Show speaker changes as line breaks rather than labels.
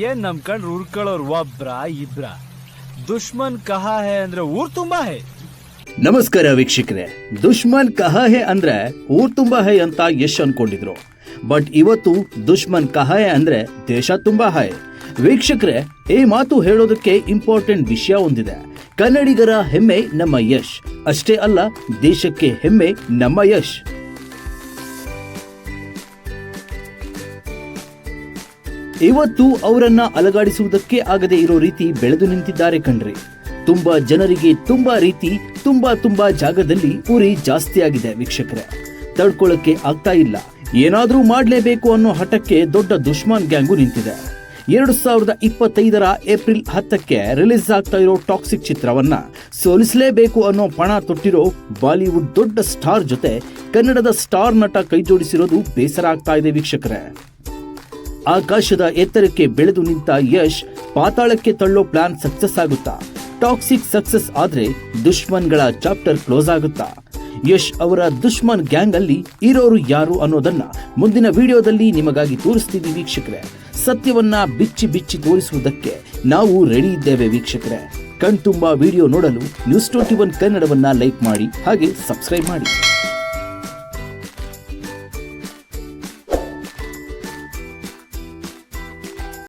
ಏನ್ ನಮ್ ಕಂಡ್ರು ಉರ್ಕೊಳ್ಳೋರ್ ಒಬ್ರ ಇಬ್ರ. ದುಶ್ಮನ್ ಕಹಾ ಹೇ ಅಂದ್ರೆ ಊರ್ ತುಂಬಾ ಹೇ.
ನಮಸ್ಕಾರ ವೀಕ್ಷಕರೇ. ದುಶ್ಮನ್ ಕಹ ಹೇ ಅಂದ್ರೆ ಊರ್ ತುಂಬಾ ಹೈ ಅಂತ ಯಶ್ ಅನ್ಕೊಂಡಿದ್ರು. ಬಟ್ ಇವತ್ತು ದುಶ್ಮನ್ ಕಹಾಯ ಅಂದ್ರೆ ದೇಶ ತುಂಬಾ ಹೈ. ವೀಕ್ಷಕರೇ, ಈ ಮಾತು ಹೇಳೋದಕ್ಕೆ ಇಂಪಾರ್ಟೆಂಟ್ ವಿಷಯ ಒಂದಿದೆ. ಕನ್ನಡಿಗರ ಹೆಮ್ಮೆ ನಮ್ಮ ಯಶ್. ಅಷ್ಟೇ ಅಲ್ಲ, ದೇಶಕ್ಕೆ ಹೆಮ್ಮೆ ನಮ್ಮ ಯಶ್. ಇವತ್ತು ಅವರನ್ನ ಅಲಗಾಡಿಸುವುದಕ್ಕೆ ಆಗದೆ ಇರೋ ರೀತಿ ಬೆಳೆದು ನಿಂತಿದ್ದಾರೆ ಕಣ್ರಿ. ತುಂಬಾ ಜನರಿಗೆ ತುಂಬಾ ರೀತಿ, ತುಂಬಾ ತುಂಬಾ ಜಾಗದಲ್ಲಿ ಉರಿ ಜಾಸ್ತಿ ಆಗಿದೆ ವೀಕ್ಷಕರೇ. ತಡ್ಕೊಳ್ಳಕ್ಕೆ ಆಗ್ತಾ ಇಲ್ಲ. ಏನಾದರೂ ಮಾಡಲೇಬೇಕು ಅನ್ನೋ ಹಠಕ್ಕೆ ದೊಡ್ಡ ದುಶ್ಮನ್ ಗ್ಯಾಂಗು ನಿಂತಿದೆ. ಎರಡು ಸಾವಿರದ ಇಪ್ಪತ್ತೈದರ ಏಪ್ರಿಲ್ ಹತ್ತಕ್ಕೆ ರಿಲೀಸ್ ಆಗ್ತಾ ಇರೋ ಟಾಕ್ಸಿಕ್ ಚಿತ್ರವನ್ನ ಸೋಲಿಸಲೇಬೇಕು ಅನ್ನೋ ಪಣ ತೊಟ್ಟಿರೋ ಬಾಲಿವುಡ್ ದೊಡ್ಡ ಸ್ಟಾರ್ ಜೊತೆ ಕನ್ನಡದ ಸ್ಟಾರ್ ನಟ ಕೈಜೋಡಿಸಿರೋದು ಬೇಸರ ಆಗ್ತಾ ಇದೆ ವೀಕ್ಷಕರೇ. ಆಕಾಶದ ಎತ್ತರಕ್ಕೆ ಬೆಳೆದು ನಿಂತ ಯಶ್ ಪಾತಾಳಕ್ಕೆ ತಳ್ಳೋ ಪ್ಲಾನ್ ಸಕ್ಸಸ್ ಆಗುತ್ತಾ? ಟಾಕ್ಸಿಕ್ ಸಕ್ಸಸ್ ಆದ್ರೆ ದುಶ್ಮನ್ಗಳ ಚಾಪ್ಟರ್ ಕ್ಲೋಸ್ ಆಗುತ್ತಾ? ಯಶ್ ಅವರ ದುಶ್ಮನ್ ಗ್ಯಾಂಗ್ ಅಲ್ಲಿ ಇರೋರು ಯಾರು ಅನ್ನೋದನ್ನ ಮುಂದಿನ ವಿಡಿಯೋದಲ್ಲಿ ನಿಮಗಾಗಿ ತೋರಿಸ್ತೀವಿ ವೀಕ್ಷಕರೇ. ಸತ್ಯವನ್ನ ಬಿಚ್ಚಿ ಬಿಚ್ಚಿ ತೋರಿಸುವುದಕ್ಕೆ ನಾವು ರೆಡಿ ಇದ್ದೇವೆ ವೀಕ್ಷಕರೇ. ಕಣ್ತುಂಬಾ ವಿಡಿಯೋ ನೋಡಲು ನ್ಯೂಸ್ ಟ್ವೆಂಟಿ ಒನ್ ಕನ್ನಡವನ್ನ ಲೈಕ್ ಮಾಡಿ, ಹಾಗೆ ಸಬ್ಸ್ಕ್ರೈಬ್ ಮಾಡಿ.